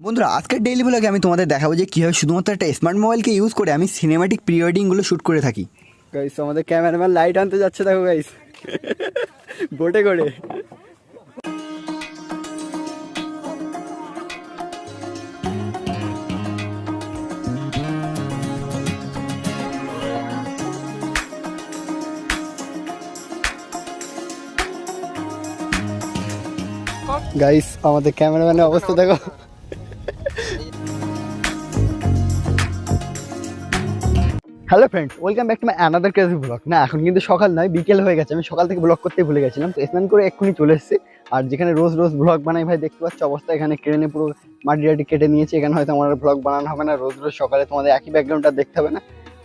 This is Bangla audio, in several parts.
বন্ধুরা, আজকের ডেইলি ব্লগে আমি তোমাদের দেখাবো যে কীভাবে শুধুমাত্র একটা স্মার্ট মোবাইলকে ইউজ করে আমি সিনেমাটিক প্রি ওয়েডিংগুলো শ্যুট করে থাকি। গাইস আমাদের ক্যামেরাম্যান লাইট আনতে যাচ্ছে দেখো গাইস বোটে করে। গাইস আমাদের ক্যামেরাম্যানের অবস্থা দেখো। Hello friends welcome back to my another crazy blog না, এখন কিন্তু সকাল নয়, বিকেল হয়ে গেছে। আমি সকাল থেকে ব্লগ করতে ভুলে গেছিলাম। তো স্নান করে এক্ষুনি চলে এসেছি। আর যেখানে রোজ রোজ ব্লগ বানাই, ভাই, দেখতে পাচ্ছ অবস্থা। এখানে ক্রেনে পুরো মাটি টাটি কেটে নিয়েছে। এখানে হয়তো আমার ব্লগ বানানো হবে না। রোজ রোজ সকালে তোমাদের একই ব্যাকগ্রাউন্ডটা দেখতে হবে না।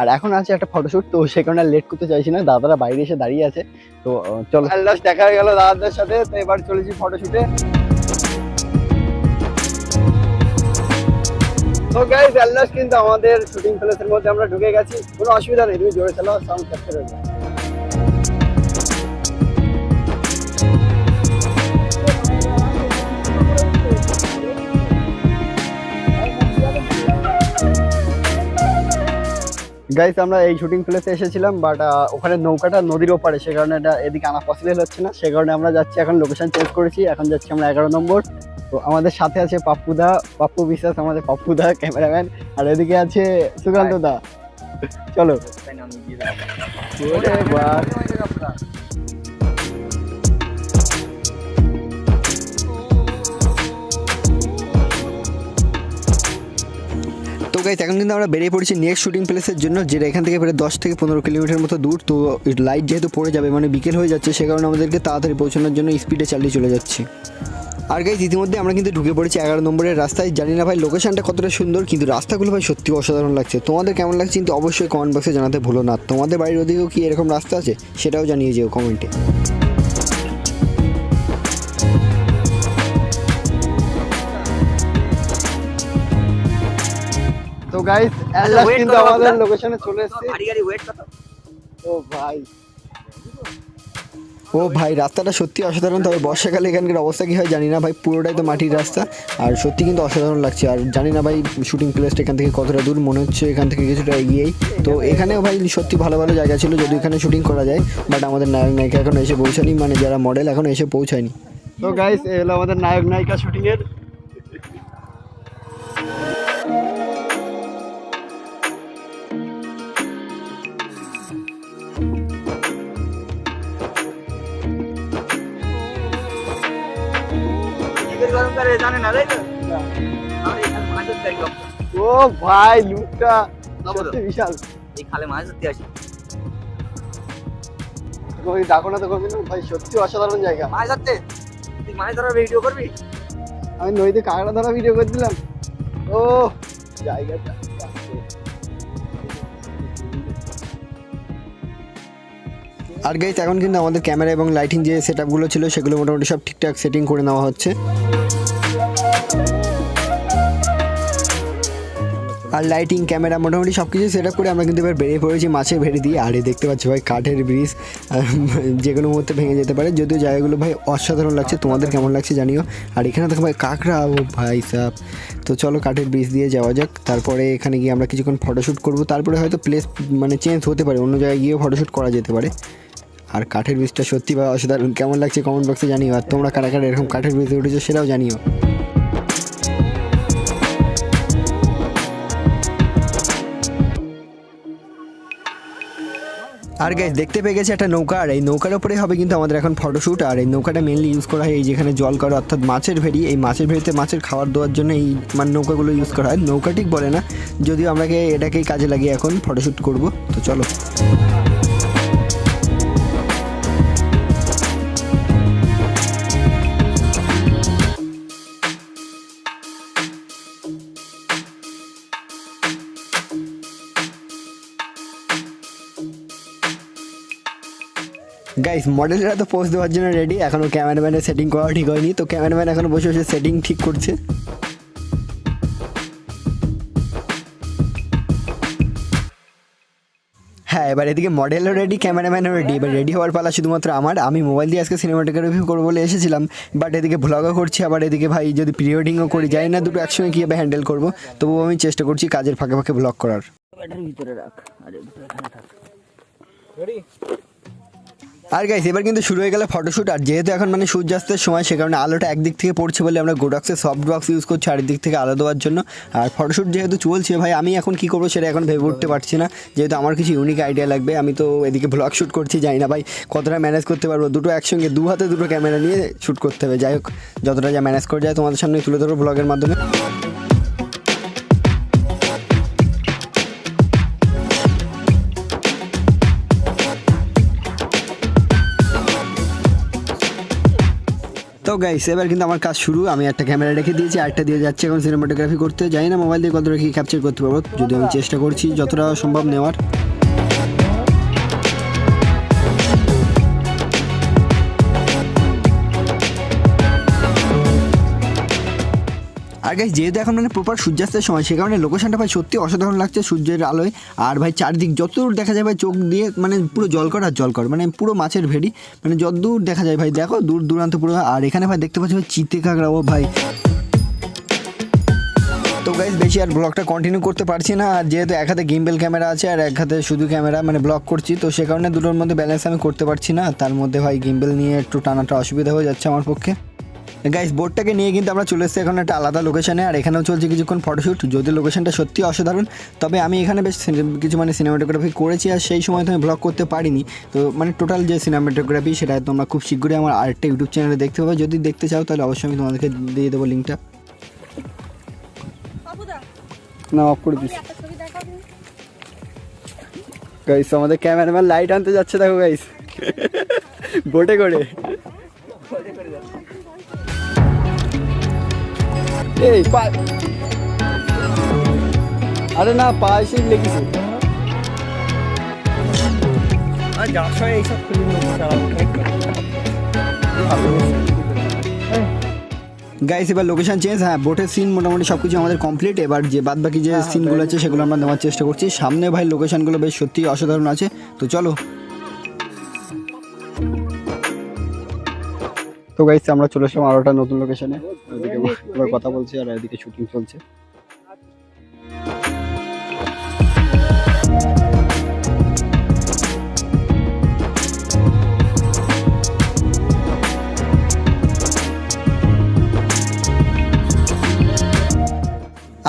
আর এখন আছে একটা ফটোশ্যুট তো সে কারণে লেট করতে চাইছি না। দাদারা বাইরে এসে দাঁড়িয়ে আছে। তো চলো। দেখা গেল দাদাদের সাথে। তো এবার চলেছি ফটোশ্যুটে তো গাইস লাস্ট কিন্তু আমাদের শুটিং প্লেসের মধ্যে আমরা ঢুকে গেছি। কোনো অসুবিধা নেই, তুমি জোরে চালাও সাউন্ড ক্যাপচার হয়ে গাইস আমরা এই শুটিং প্লেসে এসেছিলাম বাট ওখানে নৌকাটা নদীর ওপারে, সে কারণে এটা এদিকে আনা পসিবল হচ্ছে না। সে কারণে আমরা যাচ্ছি, এখন লোকেশন চেঞ্জ করেছি। এখন যাচ্ছি আমরা এগারো নম্বর। তো আমাদের সাথে আছে পাপ্পুদা পাপ্পু বিশ্বাস আমাদের পাপ্পুদা ক্যামেরাম্যান। আর এদিকে আছে সুকান্ত দা। চলো। তো গাইজ এখন কিন্তু আমরা বেরিয়ে পড়েছি নেক্সট শুটিং প্লেসের জন্য যেটা এখান থেকে প্রায় দশ থেকে পনেরো কিলোমিটার মতো দূর। তো লাইট যেহেতু পড়ে যাবে মানে বিকেল হয়ে যাচ্ছে সে কারণে আমাদেরকে তাড়াতাড়ি পৌঁছানোর জন্য স্পিডে চালিয়ে চলে যাচ্ছি। আর গাইজ ইতিমধ্যে আমরা কিন্তু ঢুকে পড়েছি এগারো নম্বরের রাস্তায়। জানি না ভাই লোকেশনটা কতটা সুন্দর কিন্তু রাস্তাগুলো ভাই সত্যি অসাধারণ লাগছে। তোমাদের কেমন লাগছে কিন্তু অবশ্যই কমেন্ট বক্সে জানাতে ভুলো না। তোমাদের বাড়ির ওদিকেও কি এরকম রাস্তা আছে? সেটাও জানিয়ে যেও কমেন্টে তো গাইস লাস্ট কিন্তু আমাদের লোকেশনে চলে এসেছি। ও ভাই। ও ভাই, রাস্তাটা সত্যি অসাধারণ, তবে বর্ষাকালে এখানকার অবস্থা কী হয় জানি না ভাই, পুরোটাই তো মাটির রাস্তা, আর সত্যি কিন্তু অসাধারণ লাগছে, আর জানি না ভাই শুটিং প্লেসটা এখান থেকে কতটা দূর, মনে হচ্ছে এখান থেকে কিছুটা এগিয়েই, তো এখানেও ভাই সত্যি ভালো ভালো জায়গা ছিল যদি এখানে শুটিং করা যায় বাট আমাদের নায়ক নায়িকা এখন এসে পৌঁছায়নি মানে যারা মডেল এখন এসে পৌঁছায়নি। তো গাইস এ হলো আমাদের নায়ক নায়িকা ও ভাই লুকটা সত্যি বিশাল। খালে মাছ ধরতে আসি। ওই ডাকো না তো কোনদিন ভাই সত্যি অসাধারণ জায়গা। মাছ ধরতে? তুই মাছ ধরার ভিডিও করবি? আমি নদীতে কাঁকড়া ধরা ভিডিও করে দিলাম ও জায়গাটা আর গাইজ এখন কিন্তু আমাদের ক্যামেরা এবং লাইটিং যে সেট আপগুলো ছিল সেগুলো মোটামুটি সব ঠিকঠাক সেটিং করে নেওয়া হচ্ছে। আর লাইটিং ক্যামেরা মোটামুটি সব কিছু সেট করে আমরা কিন্তু এবার বেরিয়ে পড়েছি মাছের ভেড়ে দিয়ে। আর দেখতে পাচ্ছি ভাই কাঠের ব্রিজ যে কোনো মুহূর্তে ভেঙে যেতে পারে। যদিও জায়গাগুলো ভাই অসাধারণ লাগছে, তোমাদের কেমন লাগছে জানিও। আর এখানে দেখো ভাই কাঁকড়া, ও ভাই সাপ তো চলো কাঠের ব্রিজ দিয়ে যাওয়া যাক। তারপরে এখানে গিয়ে আমরা কিছুক্ষণ ফটোশ্যুট করব। তারপরে হয়তো প্লেস মানে চেঞ্জ হতে পারে, অন্য জায়গায় গিয়েও ফটোশ্যুট করা যেতে পারে। আর কাঠের ব্রিজটা সত্যি বা অসাধারণ। কেমন লাগছে কমেন্ট বক্সে জানিও। আর তোমরা কারা কারা এরকম কাঠের ব্রিজে উঠেছো সেটাও জানিও। আর গাইজ দেখতে পেয়ে গেছে একটা নৌকা, আর এই নৌকার উপরে হবে কিন্তু আমাদের এখন ফটোশ্যুট আর এই নৌকাটা মেনলি ইউজ করা হয় এই যেখানে জল করা, অর্থাৎ মাছের ভেড়ি। এই মাছের ভেড়িতে মাছের খাবার দেওয়ার জন্য এই মানে নৌকাগুলো ইউজ করা হয়। নৌকা ঠিক বলে না, যদিও আমরা এটাকেই কাজে লাগিয়ে এখন ফটোশ্যুট করব। তো চলো। গাইস মডেলরা তো পোস্ট দেওয়ার জন্য রেডি এখনও ক্যামেরাম্যানের সেটিং করা ঠিক হয়নি তো ক্যামেরাম্যান এখন বসে বসে সেটিং ঠিক করছে। হ্যাঁ এবার এদিকে মডেলও রেডি ক্যামেরাম্যানও রেডি এবার রেডি হওয়ার পালা শুধুমাত্র আমার। আমি মোবাইল দিয়ে আজকে সিনেমাটোগ্রাফি করব বলে এসেছিলাম বাট এদিকে ভ্লগও করছি আবার এদিকে ভাই যদি প্রি ওয়েডিংও করি যাই না দুটো একসঙ্গে কীভাবে হ্যান্ডেল করব তবুও আমি চেষ্টা করছি কাজের ফাঁকে ফাঁকে ভ্লগ করার। ভিতরে রাখ আরে আর গাইস এবার কিন্তু শুরু হয়ে গেল ফটোশ্যুট আর যেহেতু এখন মানে সূর্যাস্তের সময়, সে কারণে আলোটা একদিক থেকে পড়ছে বলে আমরা গোডক্সের সফট বক্স ইউজ করছি চারিদিক থেকে আলো দেওয়ার জন্য। আর ফটোশ্যুট যেহেতু চলছে ভাই, আমি এখন কি করব সেটা এখন ভেবে উঠতে পারছি না। যেহেতু আমার কিছু ইউনিক আইডিয়া লাগবে, আমি তো এদিকে ব্লগ শ্যুট করছি, জানি না ভাই কতটা ম্যানেজ করতে পারব। দুটো একসঙ্গে, দু হাতে দুটো ক্যামেরা নিয়ে শ্যুট করতে হবে। যাই হোক, যতটা যা ম্যানেজ করে যায় তোমাদের সামনে তুলে ধরবো ব্লগের মাধ্যমে। তো গাইস এবার কিন্তু আমার কাজ শুরু। আমি একটা ক্যামেরা রেখে দিয়েছি, আরেকটা দিয়ে যাচ্ছে এখন সিনেমাটোগ্রাফি করতে। যাই না মোবাইল দিয়ে কতটা কি ক্যাপচার করতে পারব, যদি আমি চেষ্টা করছি, যতটা সম্ভব নেওয়ার। আর গাইস যেহেতু এখন মানে প্রপার সূর্যাস্তের সময়, সে কারণে লোকেশনটা ভাই সত্যি অসাধারণ লাগছে সূর্যের আলোয়। আর ভাই চারদিক যতদূর দেখা যায় ভাই, চোখ দিয়ে মানে পুরো জল কর আর জল কর মানে পুরো মাছের ভেড়ি মানে যতদূর দেখা যায় ভাই, দেখো দূর দূরান্ত পুরো। আর এখানে ভাই দেখতে পাচ্ছি ভাই চিতে কাঁকড়া ও ভাই। তো গাইজ বেশি আর ব্লগটা কন্টিনিউ করতে পারছি না, আর যেহেতু এক হাতে গিম্বেল ক্যামেরা আছে, আর এক হাতে শুধু ক্যামেরা মানে ব্লগ করছি, তো সে কারণে দুটোর মধ্যে ব্যালেন্স আমি করতে পারছি না, তার মধ্যে ভাই গিম্বেল নিয়ে একটু টানাটা অসুবিধা হয়ে যাচ্ছে আমার পক্ষে। গাইস বোর্ডটাকে নিয়ে কিন্তু আমরা চলে এসেছি এখন একটা আলাদা লোকেশনে আর এখানেও চলছে কিছুক্ষণ ফটোশ্যুট যদি লোকেশনটা সত্যি অসাধারণ তবে আমি এখানে বেশ কিছু মানে সিনেমাটোগ্রাফি করেছি আর সেই সময় তো আমি ব্লগ করতে পারিনি। তো মানে টোটাল যে সিনেমাটোগ্রাফি সেটা তোমরা খুব শীঘ্রই আমার আরেকটা ইউটিউব চ্যানেলে দেখতে পাবে। যদি দেখতে চাও তাহলে অবশ্যই আমি তোমাদেরকে দিয়ে দেবো লিঙ্কটা না অফ করে দিস। তুমি। গাইস আমাদের ক্যামেরাম্যান লাইট আনতে যাচ্ছে দেখো গাইস বোটে করে। এই পা আরে না লেগেছে। আর সময় এইসব ফিল্ম গাইস এবার লোকেশন চেঞ্জ হ্যাঁ বোটের সিন মোটামুটি সব কিছু আমাদের কমপ্লিট এবার যে বাদ বাকি যে সিনগুলো আছে সেগুলো আমরা নেওয়ার চেষ্টা করছি। সামনে ভাই লোকেশনগুলো বেশ সত্যি অসাধারণ আছে। তো চলো তো গাইস আমরা চলে এসলাম আরও একটা নতুন লোকেশনে এদিকে কথা বলছি আর এদিকে শুটিং চলছে।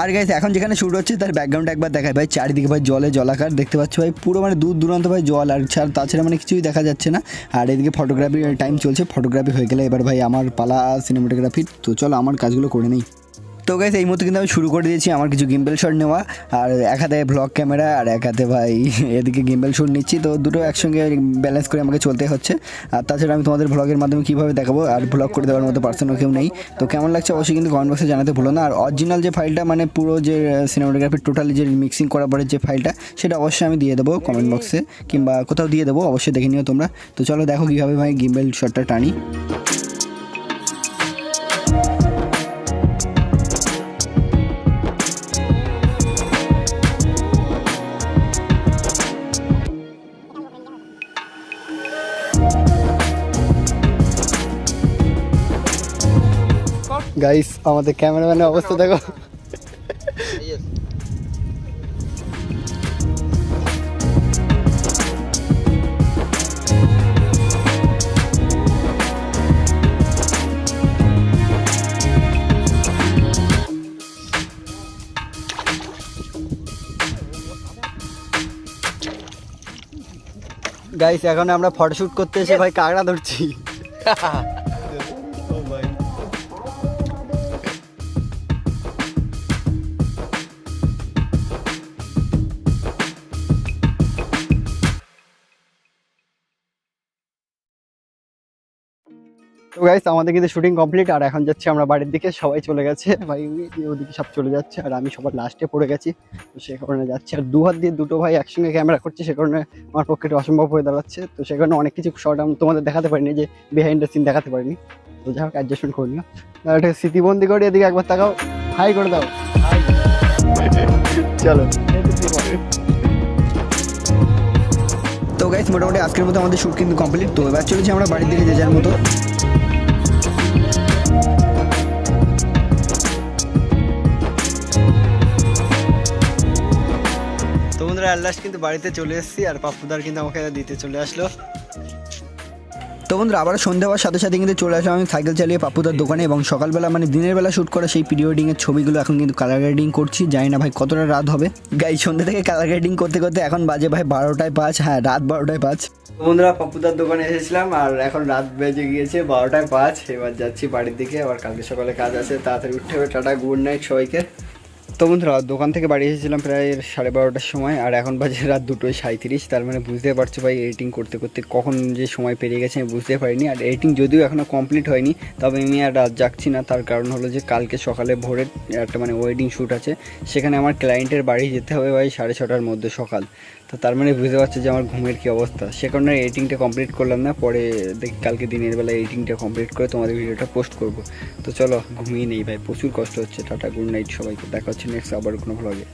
আর গাইস এখন যেখানে শুট হচ্ছে, তার ব্যাকগ্রাউন্ড একবার দেখায় ভাই, চারিদিকে ভাই জলে জলাকার, দেখতে পাচ্ছ ভাই, পুরো মানে দূর দূরান্ত ভাই জল, আর ছাড়, তাছাড়া মানে কিছুই দেখা যাচ্ছে না। আর এদিকে ফটোগ্রাফির টাইম চলছে ফটোগ্রাফি হয়ে গেলে এবার ভাই আমার পালা সিনেমাটোগ্রাফি তো চলো, আমার কাজগুলো করে নেই। তো গাইস এই মুহূর্তে কিন্তু আমি শুরু করে দিয়েছি আমার কিছু গিম্বেল শট নেওয়া। আর এক হাতে ব্লগ ক্যামেরা আর এক হাতে ভাই এদিকে গিম্বেল শট নিচ্ছি। তো দুটো একসঙ্গে ব্যালেন্স করে আমাকে চলতে হচ্ছে। আর তাছাড়া আমি তোমাদের ব্লগের মাধ্যমে কীভাবে দেখাবো, আর ব্লগ করে দেওয়ার মতো পার্সনও কেউ নেই। তো কেমন লাগছে অবশ্যই কিন্তু কমেন্ট বক্সে জানাতে ভুলো না। আর অরিজিনাল যে ফাইলটা মানে পুরো যে সিনেমাটোগ্রাফির টোটালি যে মিক্সিং করার পরে যে ফাইলটা সেটা অবশ্যই আমি দিয়ে দেবো কমেন্ট বক্সে কিংবা কোথাও দিয়ে দেবো, অবশ্যই দেখে নিও তোমরা। তো চলো দেখো কীভাবে ভাই গিম্বেল শটটা টানি। গাইস আমাদের ক্যামেরাম্যানের অবস্থা দেখো। গাইস এখন আমরা ফটোশুট করতে এসে ভাই কাঁকড়া ধরছি। তো গাইস আমাদের কিন্তু শুটিং কমপ্লিট আর এখন যাচ্ছি আমরা বাড়ির দিকে সবাই চলে গেছে। ভাই ওদিকে সব চলে যাচ্ছে আর আমি সবার লাস্টে পড়ে গেছি তো সে কারণে যাচ্ছি। আর দু হাত দিয়ে দুটো ভাই একসঙ্গে ক্যামেরা করছে সে কারণে আমার পক্ষে অসম্ভব হয়ে দাঁড়াচ্ছে। তো সে কারণে অনেক কিছু শর্ট আমি তোমাদের দেখাতে পারিনি যে বিহাইন্ড দ্য সিন দেখাতে পারিনি। তো যাই হোক অ্যাডজাস্টমেন্ট করে আর একটা স্মৃতিবন্দি করে এদিকে একবার তাকাও। হাই করে দাও। চলো। তো গাইস মোটামুটি আজকের মতো আমাদের শ্যুট কিন্তু কমপ্লিট তো এবার চলেছি আমরা বাড়ির দিকে যে যার মতো। বন্ধুরা লাস্ট কিন্তু বাড়িতে চলে এসেছি আর পাপ্পুদার কিন্তু আমাকে দিতে চলে আসলো। তো বন্ধুরা আবার সন্ধ্যা হওয়ার সাথে সাথে কিন্তু চলে আসলাম আমি সাইকেল চালিয়ে পাপুদার দোকানে এবং সকালবেলা মানে দিনের বেলা শ্যুট করা সেই প্রি ওয়েডিংয়ের ছবিগুলো এখন কিন্তু কালার গ্রেডিং করছি। জানি না ভাই কতটা রাত হবে। গাই সন্ধ্যা থেকে কালার গ্রেডিং করতে করতে এখন বাজে ভাই বারোটায় পাঁচ। হ্যাঁ রাত বারোটায় পাঁচ। বন্ধুরা পাপ্পুদার দোকানে এসেছিলাম আর এখন রাত বেজে গিয়েছে বারোটায় পাঁচ। এবার যাচ্ছি বাড়ির দিকে আবার কালকে সকালে কাজ আছে তাড়াতাড়ি উঠতে হবে টাটা গুড নাইট সবাইকে। তো বন্ধুরা, দোকান থেকে বাড়ি এসেছিলাম প্রায় সাড়ে বারোটার সময়, আর এখন বাজে রাত দুটোই সাঁত্রিশ তার মানে বুঝতে পারছ ভাই এডিটিং করতে করতে কখন যে সময় পেরিয়ে গেছে আমি বুঝতে পারিনি। আর এডিটিং যদিও এখনও কমপ্লিট হয়নি, তবে আমি আর রাত যাচ্ছি না। তার কারণ হলো যে কালকে সকালে ভোরের একটা মানে ওয়েডিং শ্যুট আছে, সেখানে আমার ক্লায়েন্টের বাড়ি যেতে হবে ভাই সাড়ে ছটার মধ্যে সকাল। তো তার মানে বুঝতে পারছ যে আমার ঘুমের কী অবস্থা। সে কারণে এডিটিংটা কমপ্লিট করলাম না, পরে দেখি কালকে দিনের বেলা এডিটিংটা কমপ্লিট করে তোমাদের ভিডিওটা পোস্ট করব। তো চলো, ঘুমিয়ে নেই ভাই, প্রচুর কষ্ট হচ্ছে। টাটা গুড নাইট সবাইকে, দেখা হচ্ছে নেক্সট আবার কোনো ভ্লগে